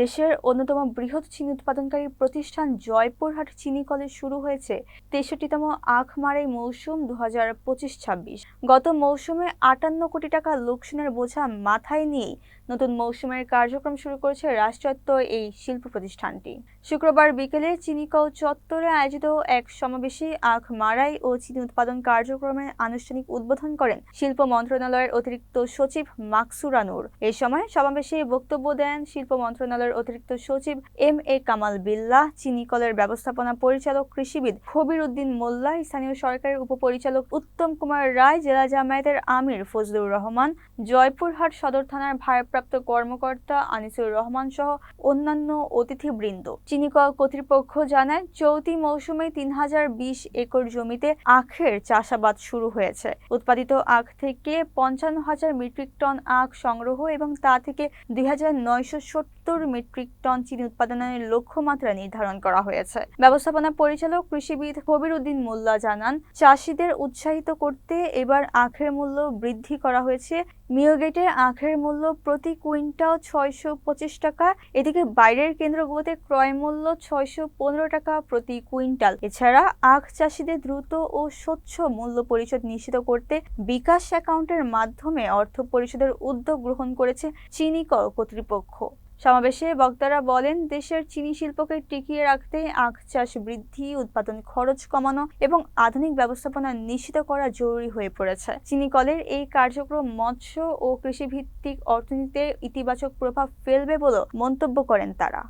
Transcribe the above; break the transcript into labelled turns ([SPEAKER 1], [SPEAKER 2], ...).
[SPEAKER 1] দেশের অন্যতম বৃহৎ চিনি উৎপাদনকারী প্রতিষ্ঠান জয়পুরহাট চিনি কলেজ শুরু হয়েছে তেষট্টিতম আখ মারাই মৌসুম দু হাজার পঁচিশ ছাব্বিশ। গত মৌসুমে আটান্ন কোটি টাকা লোকসানের বোঝা মাথায় নিয়েই নতুন মৌসুমের কার্যক্রম শুরু করেছে রাষ্ট্রায়ত্ত এই শিল্প প্রতিষ্ঠানটি। শুক্রবার বিকেলে চিনিকল চত্বরে আয়োজিত এক সমাবেশে আখ মারাই ও চিনি উৎপাদন কার্যক্রমের আনুষ্ঠানিক উদ্বোধন করেন শিল্প মন্ত্রণালয়ের অতিরিক্ত সচিব মাকসুরা নূর এ সময় সমাবেশে বক্তব্য দেন শিল্প মন্ত্রণালয়ের অতিরিক্ত সচিব এম এ কামাল বিল্লাহ, চিনিকলের ব্যবস্থাপনা পরিচালক কৃষিবিদ খবির উদ্দিন মোল্লা, স্থানীয় সরকারের উপপরিচালক উত্তম কুমার রায়, জেলা জামায়াতের আমির ফজলুর রহমান, জয়পুরহাট সদর থানার ভারপ্রাপ্ত কর্মকর্তা আনিসুর রহমান সহ অন্যান্য অতিথিবৃন্দ। চিনিকল কর্তৃপক্ষ জানায়, চলতি মৌসুমে তিন হাজার বিশ একর জমিতে আখের চাষাবাদ শুরু হয়েছে। উৎপাদিত আখ থেকে পঞ্চান্ন হাজার মেট্রিক টন আখ সংগ্রহ এবং তা থেকে দুই হাজার নয়শো সত্তর মেট্রিক টন চিনি উৎপাদনের লক্ষ্যমাত্রা নির্ধারণ করা হয়েছে। ব্যবস্থাপনা পরিচালক কৃষিবিদ কবির উদ্দিন মোল্লা জানান, চাষিদের উৎসাহিত করতে এবার আখের মূল্য বৃদ্ধি করা হয়েছে। মিওগেটে আখের মূল্য প্রতি কুইন্টাল ছয়শো পঁচিশ টাকা, এদিকে বাইরের কেন্দ্রগুলোতে ক্রয় মূল্য ছয়শো পনেরো টাকা প্রতি কুইন্টাল। এছাড়া আখ চাষিদের দ্রুত ও স্বচ্ছ মূল্য পরিশোধ নিশ্চিত করতে বিকাশ অ্যাকাউন্টের মাধ্যমে অর্থ পরিশোধের উদ্যোগ গ্রহণ করেছে চিনি কর কর্তৃপক্ষ। সমাবেশে বক্তারা বলেন, দেশের চিনি শিল্পকে টিকিয়ে রাখতে আখ চাষ বৃদ্ধি, উৎপাদন খরচ কমানো এবং আধুনিক ব্যবস্থাপনা নিশ্চিত করা জরুরি হয়ে পড়েছে। চিনি কলের এই কার্যক্রম মৎস্য ও কৃষিভিত্তিক অর্থনীতিতে ইতিবাচক প্রভাব ফেলবে বলেও মন্তব্য করেন তারা।